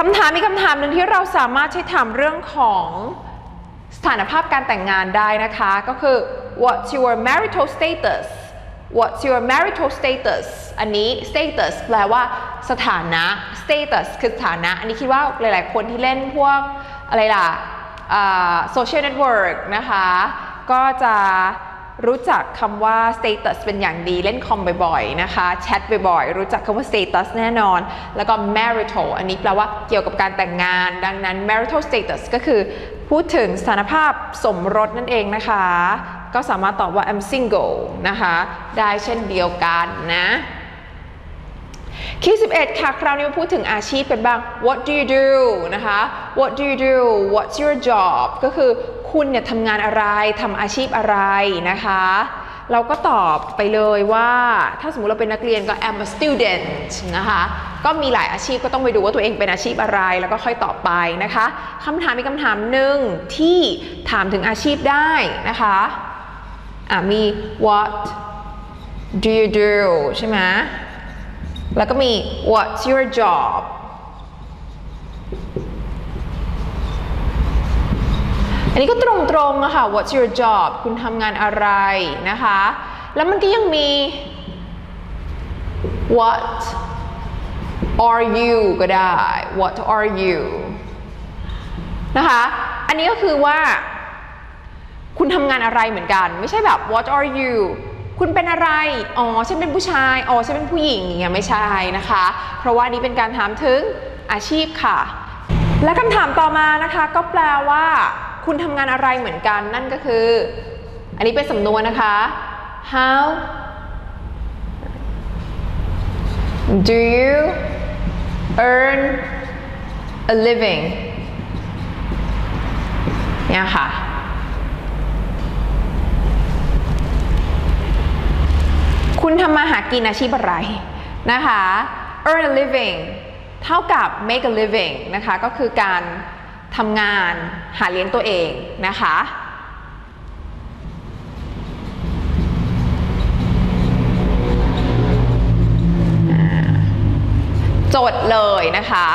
คำถามมีคำถามหนึ่งที่เราสามารถใช้ถามเรื่องของสถานภาพการแต่งงานได้นะคะ ก็คือ what's your marital status what's your marital status อันนี้ status แปลว่าสถานะ status คือสถานะ อันนี้คิดว่าหลาย ๆ คนที่เล่นพวกอะไรล่ะโซเชียลเน็ตเวิร์กนะคะ ก็จะ รู้จักคำว่า status เป็นอย่างดีเล่นคอมบ่อยๆนะคะแชทบ่อยๆรู้จักคำว่า status แน่นอน แล้วก็ marital อันนี้แปลว่าเกี่ยวกับการแต่งงาน ดังนั้น marital status ก็คือ พูดถึงสถานภาพสมรสนั่นเองนะคะ ก็สามารถตอบว่า I'm single นะคะ ได้เช่นเดียวกันนะ คีย์11 ค่ะ คราวนี้มาพูดถึงอาชีพกันบ้าง What do you do นะคะ What do you do What's your job ก็คือคุณเนี่ยทำงานอะไรทำอาชีพอะไรนะคะ เราก็ตอบไปเลยว่าถ้าสมมติเราเป็นนักเรียนก็ I'm a student นะคะ ก็มีหลายอาชีพก็ต้องไปดูว่าตัวเองเป็นอาชีพอะไรแล้วก็ค่อยตอบไปนะคะคำถามมีคำถามหนึ่งที่ถามถึงอาชีพได้นะคะอะมี What do you do ใช่ไหม แล้วก็มี what's your job อันนี้ก็ตรงๆอะค่ะ what's your job คุณทำงานอะไรนะคะ แล้วมันก็ยังมี what are you ก็ได้ what are you นะคะ อันนี้ก็คือว่า คุณทำงานอะไรเหมือนกัน ไม่ใช่แบบ what are you คุณเป็นอะไร อ๋อ ฉันเป็นผู้ชาย อ๋อ ฉันเป็นผู้หญิงอย่างเงี้ยไม่ใช่นะคะ เพราะว่านี้เป็นการถามถึงอาชีพค่ะ และคำถามต่อมานะคะ ก็แปลว่า คุณทำงานอะไรเหมือนกันนั่นก็คือ อันนี้เป็นสำนวนนะคะ how do you earn a living เนี่ยค่ะ คุณ ทำมาหากินอาชีพอะไรนะคะ earn a living เท่ากับ make a living นะคะ ก็คือการทำงานหาเลี้ยงตัวเองนะคะ จดเลยนะคะ